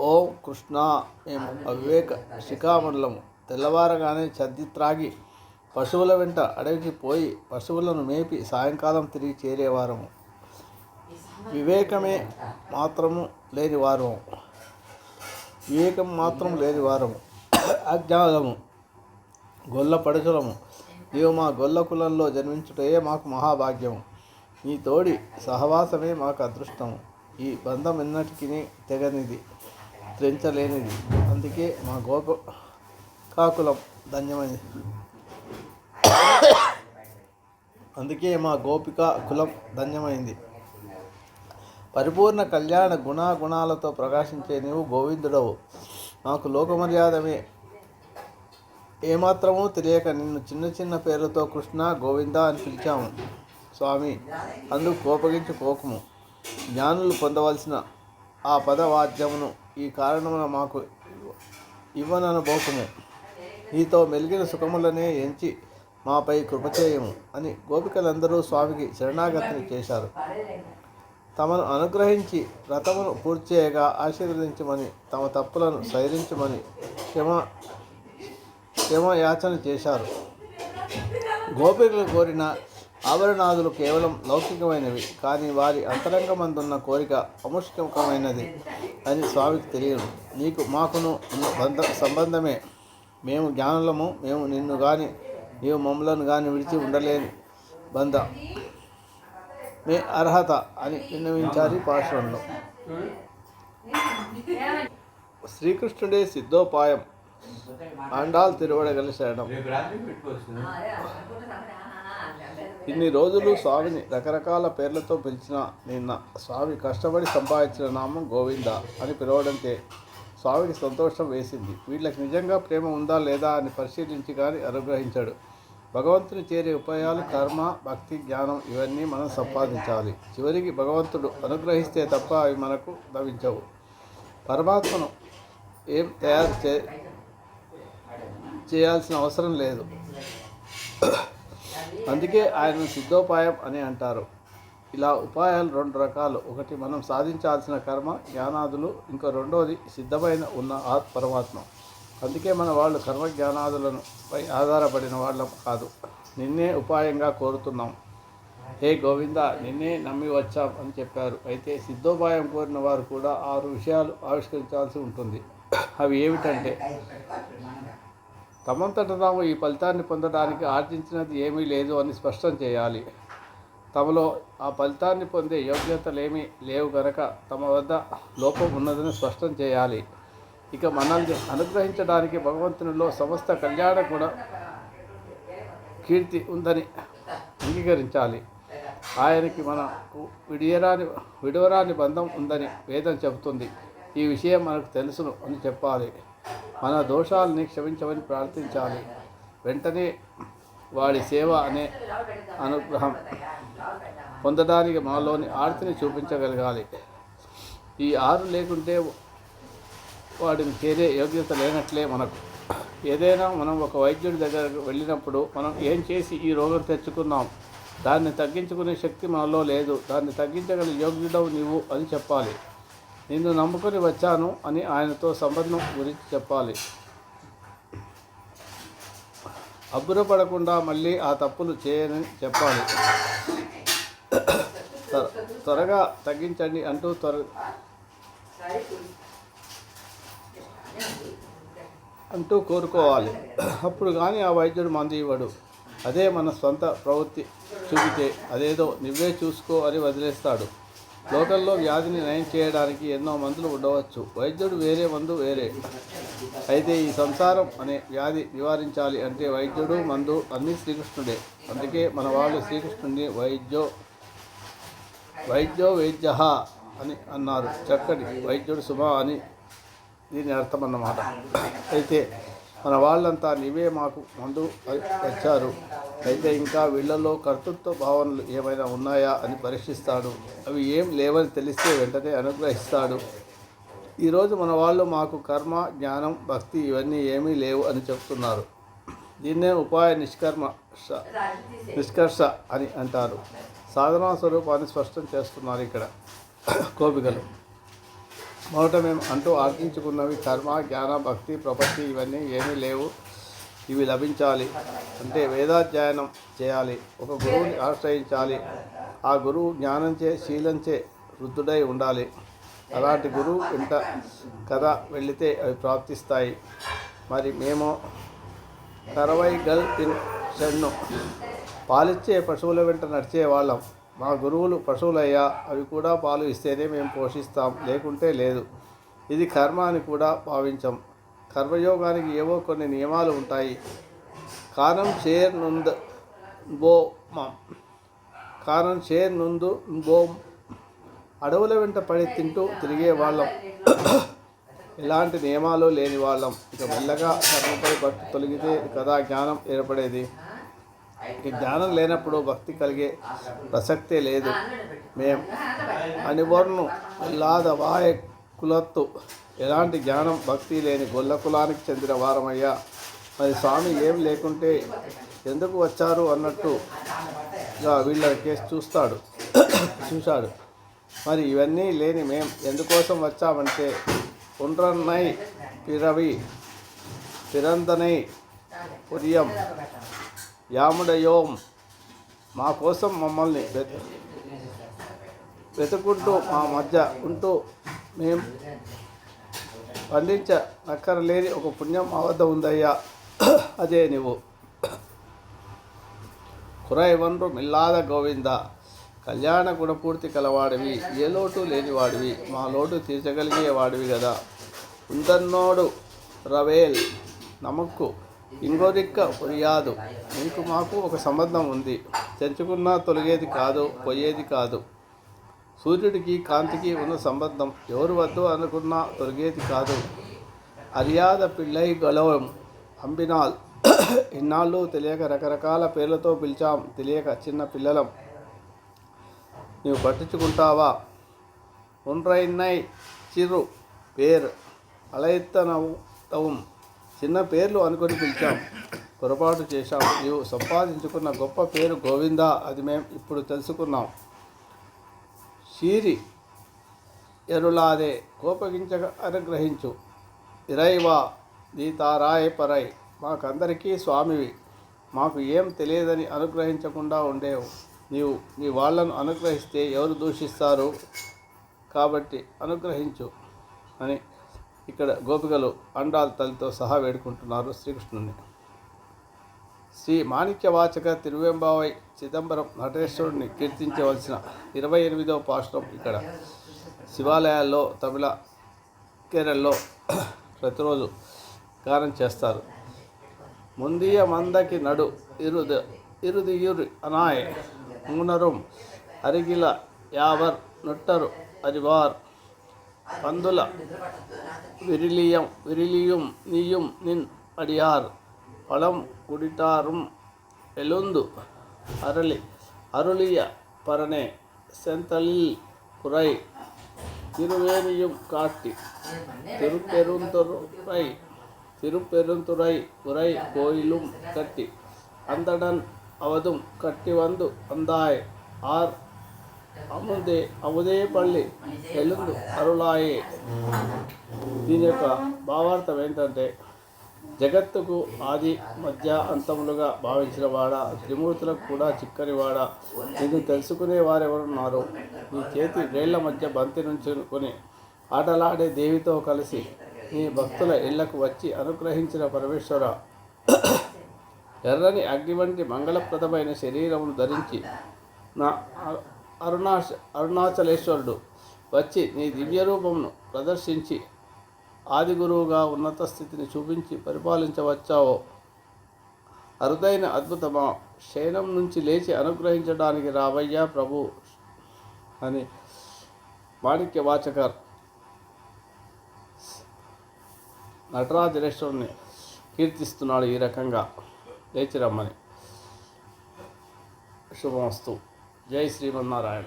ఓం కృష్ణ మేము అవివేక శిఖామండలము తెల్లవారగానే చద్ది త్రాగి పశువుల వెంట అడవికి పోయి పశువులను మేపి సాయంకాలం తిరిగి చేరేవారము. వివేకమే మాత్రము లేని వారము. వివేకం మాత్రం లేని వారము. అజ్ఞానము గొల్ల పడుచులము. నీవు మా గొల్ల కులంలో జన్మించుటే మాకు మహాభాగ్యము. నీ తోడి సహవాసమే మాకు అదృష్టము. ఈ బంధం ఎన్నటికీ తెగనిది త్రెంచలేనిది. అందుకే మా గోప కాకులం ధన్యమైనది. అందుకే మా గోపిక కులం ధన్యమైంది. పరిపూర్ణ కళ్యాణ గుణాగుణాలతో ప్రకాశించే నీవు గోవిందుడవు. మాకు లోకమర్యాదమే. ఏమాత్రమూ తెలియక నిన్ను చిన్న చిన్న పేర్లతో కృష్ణ గోవింద అని పిలిచాము. స్వామి అందుకు కోపగించుకోకము జ్ఞానులు పొందవలసిన ఆ పదవాద్యమును ఈ కారణమున మాకు ఇవ్వననుభోకము నీతో మెలిగిన సుఖములనే ఎంచి మాపై కృపచేయము అని గోపికలందరూ స్వామికి శరణాగతిని చేశారు. తమను అనుగ్రహించి వ్రతమును పూర్తి చేయగా ఆశీర్వదించమని తమ తప్పులను సైరించమని క్షమ క్షమయాచన చేశారు. గోపికలు కోరిన ఆభరణాదులు కేవలం లౌకికమైనవి కానీ వారి అంతరంగమందున్న కోరిక అముష్కమైనది అని స్వామికి తెలియదు. నీకు మాకును బంధ సంబంధమే. మేము జ్ఞానులము మేము నిన్ను కానీ నీవు మమ్మలను కానీ విడిచి ఉండలేని బంధ. మే అర్హత అని విన్నవించారు ఈ శ్రీకృష్ణుడే సిద్ధోపాయం. ఆండాల్ తిరువడగల శరణం. ఇన్ని రోజులు స్వామిని రకరకాల పేర్లతో పిలిచిన నిన్న స్వామి కష్టపడి సంపాదించిన నామం గోవింద అని పిలవడంతే స్వామికి సంతోషం వేసింది. వీళ్ళకి నిజంగా ప్రేమ ఉందా లేదా అని పరిశీలించి కానీ అనుగ్రహించాడు. భగవంతుని చేరే ఉపాయాలు కర్మ భక్తి జ్ఞానం ఇవన్నీ మనం సంపాదించాలి. చివరికి భగవంతుడు అనుగ్రహిస్తే తప్ప అవి మనకు లభించవు. పరమాత్మను ఏం తయారు చే చేయాల్సిన అవసరం లేదు. అందుకే ఆయన సిద్ధోపాయం అని అంటారు. ఇలా ఉపాయాలు రెండు రకాలు. ఒకటి మనం సాధించాల్సిన కర్మ జ్ఞానాదులు. ఇంకా రెండవది సిద్ధమైన ఉన్న ఆ పరమాత్మ. అందుకే మన వాళ్ళు కర్మ జ్ఞానాదులను పై ఆధారపడిన వాళ్ళం కాదు. నిన్నే ఉపాయంగా కోరుతున్నాం. హే గోవింద నిన్నే నమ్మి వచ్చాం అని చెప్పారు. అయితే సిద్ధోపాయం కోరిన వారు కూడా ఆరు విషయాలు ఆవిష్కరించాల్సి ఉంటుంది. అవి ఏమిటంటే తమంతట తాము ఈ ఫలితాన్ని పొందడానికి ఆర్జించినది ఏమీ లేదు అని స్పష్టం చేయాలి. తమలో ఆ ఫలితాన్ని పొందే యోగ్యతలేమీ లేవు గనక తమ వద్ద లోపం ఉన్నదని స్పష్టం చేయాలి. ఇక మనల్ని అనుగ్రహించడానికి భగవంతునిలో సమస్త కళ్యాణ గుణ కీర్తి ఉందని అంగీకరించాలి. ఆయనకి మనకు విడియరాని విడవరాని బంధం ఉందని వేదం చెబుతుంది. ఈ విషయం మనకు తెలుసును అని చెప్పాలి. మన దోషాలని క్షమించమని ప్రార్థించాలి. వెంటనే వాడి సేవ అనే అనుగ్రహం పొందడానికి మనలోని ఆర్తిని చూపించగలగాలి. ఈ ఆరు లేకుంటే వాడిని చేరే యోగ్యత లేనట్లే మనకు. ఏదైనా మనం ఒక వైద్యుడి దగ్గరకు వెళ్ళినప్పుడు మనం ఏం చేసి ఈ రోగం తెచ్చుకున్నాం? దాన్ని తగ్గించుకునే శక్తి మనలో లేదు. దాన్ని తగ్గించగల యోగ్యుడవు నీవు అని చెప్పాలి. నిన్ను నమ్ముకొని వచ్చాను అని ఆయనతో సంబంధం గురించి చెప్పాలి. అబ్బురపడకుండా మళ్ళీ ఆ తప్పులు చేయనని చెప్పాలి. త్వర- త్వరగా తగ్గించండి అంటూ త్వర అంటూ కోరుకోవాలి. అప్పుడు కానీ ఆ వైద్యుడు మంది ఇవ్వడు. అదే మన సొంత ప్రవృత్తి చూపితే అదేదో నువ్వే చూసుకో అని వదిలేస్తాడు. లోకల్లో వ్యాధిని నయం చేయడానికి ఎన్నో మందులు ఉండవచ్చు. వైద్యుడు వేరే మందు వేరే. అయితే ఈ సంసారం అనే వ్యాధి నివారించాలి అంటే వైద్యుడు మందు అన్నీ శ్రీకృష్ణుడే. అందుకే మన వాళ్ళు శ్రీకృష్ణుడిని వైద్యో వైద్యో వైద్య అని అన్నారు. చక్కటి వైద్యుడు సుమ అని దీని అర్థం అన్నమాట. అయితే మన వాళ్ళంతా నీవే మాకు మందు తెచ్చారు. అయితే ఇంకా వీళ్ళలో కర్తృత్వ భావనలు ఏమైనా ఉన్నాయా అని పరీక్షిస్తాడు. అవి ఏం లేవని తెలిస్తే వెంటనే అనుగ్రహిస్తాడు. ఈరోజు మన వాళ్ళు మాకు కర్మ జ్ఞానం భక్తి ఇవన్నీ ఏమీ లేవు అని చెప్తున్నారు. దీన్నే ఉపాయ నిష్కర్మ నిష్కర్ష అని అంటారు. సాధనా స్వరూపాన్ని స్పష్టం చేస్తున్నారు ఇక్కడ కోపికలు. మొదట మేము అంటూ ఆర్జించుకున్నవి కర్మ జ్ఞాన భక్తి ప్రపత్తి ఇవన్నీ ఏమీ లేవు. ఇవి లభించాలి. అంటే వేదాధ్యయనం చేయాలి. ఒక గురువుని ఆశ్రయించాలి. ఆ గురువు జ్ఞానంచే శీలంచే వృద్ధుడై ఉండాలి. అలాంటి గురువు వెంట కథ వెళితే అవి ప్రాప్తిస్తాయి. మరి మేము కరవై గల్ ఇన్ షన్ను పాలిచ్చే పశువుల వెంట నడిచే వాళ్ళం. మా గురువులు పశువులయ్యా అవి కూడా పాలు ఇస్తేనే మేము పోషిస్తాం. లేకుంటే లేదు. ఇది కర్మ అని కూడా భావించాం. కర్మయోగానికి ఏవో కొన్ని నియమాలు ఉంటాయి. కారం చేర్ నుంద్ బో మా. కారం చేర్ నుందు బో అడవుల వెంట పడి తింటూ తిరిగే వాళ్ళం. ఎలాంటి నియమాలు లేని వాళ్ళం. ఇక మెల్లగా కర్మపై భక్తి తొలగితే కదా జ్ఞానం ఏర్పడేది. ఈ జ్ఞానం లేనప్పుడు భక్తి కలిగే ప్రసక్తే లేదు. మేం అనివర్ను ఇల్లాద వాయ కులత్తు. ఎలాంటి జ్ఞానం భక్తి లేని గొల్ల కులానికి చెందిన వారమయ్యా. మరి స్వామి ఏం లేకుంటే ఎందుకు వచ్చారు అన్నట్టుగా ఇక వీళ్ళ కేసు చూస్తాడు. చూశాడు. మరి ఇవన్నీ లేని మేం ఎందుకోసం వచ్చామంటే ఉండ్రన్నై పిరవి పిరందనై పురియం యాముడయోం. మా కోసం మమ్మల్ని వెతుకుంటూ మా మధ్య ఉంటూ మేం పండించ నక్కరలేని ఒక పుణ్యం మా వద్ద ఉందయ్యా. అదే నువ్వు కురైవన్రు మిల్లాద గోవింద. కళ్యాణ గుణపూర్తి కలవాడివి. ఏ లోటు లేనివాడివి. మా లోటు తీర్చగలిగేవాడివి కదా ఉందన్నోడు రవేల్. నమక్కు. ఇంగోరిక్క పురియాదు. నీకు మాకు ఒక సంబంధం ఉంది. తెంచుకున్నా తొలగేది కాదు పోయేది కాదు. సూర్యుడికి కాంతికి ఉన్న సంబంధం ఎవరు వద్దు అనుకున్నా తొలగేది కాదు. అరియాద పిళ్ళై గలవం అంబినాల్. ఇన్నాళ్ళు తెలియక రకరకాల పేర్లతో పిలిచాం తెలియక చిన్న పిల్లలం. నీవు పట్టించుకుంటావా? ఉండ్రైన్నై చిరు పేరు అలయత్తనవు చిన్న పేర్లు అనుకొని పిలిచాం పొరపాటు చేశాం. నీవు సంపాదించుకున్న గొప్ప పేరు గోవిందా అది మేము ఇప్పుడు తెలుసుకున్నాం. చీరి ఎరులాదే కోపగించక అనుగ్రహించు. ఇరైవా నీ తారాయ్ పరై. మాకందరికీ స్వామివి. మాకు ఏం తెలియదని అనుగ్రహించకుండా ఉండేవు. నీవు నీ వాళ్ళను అనుగ్రహిస్తే ఎవరు దూషిస్తారు? కాబట్టి అనుగ్రహించు అని ఇక్కడ గోపికలు అండాల తల్లితో సహా వేడుకుంటున్నారు శ్రీకృష్ణుని శ్రీ మాణిక్యవాచక తిరువెంబావై చిదంబరం నటేశ్వరుడిని కీర్తించవలసిన ఇరవై ఎనిమిదవ పాశ్రం ఇక్కడ. శివాలయాల్లో తమిళ కేరళలో ప్రతిరోజు గానం చేస్తారు. ముందియ మందకి నడు ఇరుదు ఇరుదియురు అనాయ్ మూనరుం అరిగిల యావర్ నుట్టరు అరివార్. పందుల విరిలియం విరిలియం నియం నిన్ అడియార్. பழம் குடிட்டாரும் எழுந்து அரளி அருளிய பரனே செந்தலில் குறை திருவேணியும் காட்டி திருப்பெருந்துறை திருப்பெருந்துறை உரை கோயிலும் கட்டி அந்தடன் அவதும் கட்டி வந்து வந்தாய் ஆர் అముదే అముదే పల్లి ఎల్లుండు అరుళాయే దీని యొక్క భావార్థం ఏంటంటే జగత్తుకు ఆది మధ్య అంతములుగా భావించిన వాడ త్రిమూర్తులకు కూడా చిక్కని వాడ నిన్ను తెలుసుకునే వారెవరున్నారు? నీ చేతి వేళ్ళ మధ్య బంతి నుంచుకొని ఆటలాడే దేవితో కలిసి నీ భక్తుల ఇళ్ళకు వచ్చి అనుగ్రహించిన పరమేశ్వర ఎర్రని అగ్ని వంటి మంగళప్రదమైన శరీరమును ధరించి నా అరుణాచ అరుణాచలేశ్వరుడు వచ్చి నీ దివ్య రూపమును ప్రదర్శించి ఆదిగురువుగా ఉన్నత స్థితిని చూపించి పరిపాలించవచ్చావో. అరుదైన అద్భుతమా? శయనం నుంచి లేచి అనుగ్రహించడానికి రావయ్యా ప్రభు అని మాణిక్య వాచకర్ నటరాజరేశ్వరుని కీర్తిస్తున్నాడు ఈ రకంగా. లేచి రమ్మని. శుభమస్తు. జై శ్రీమన్నారాయణ.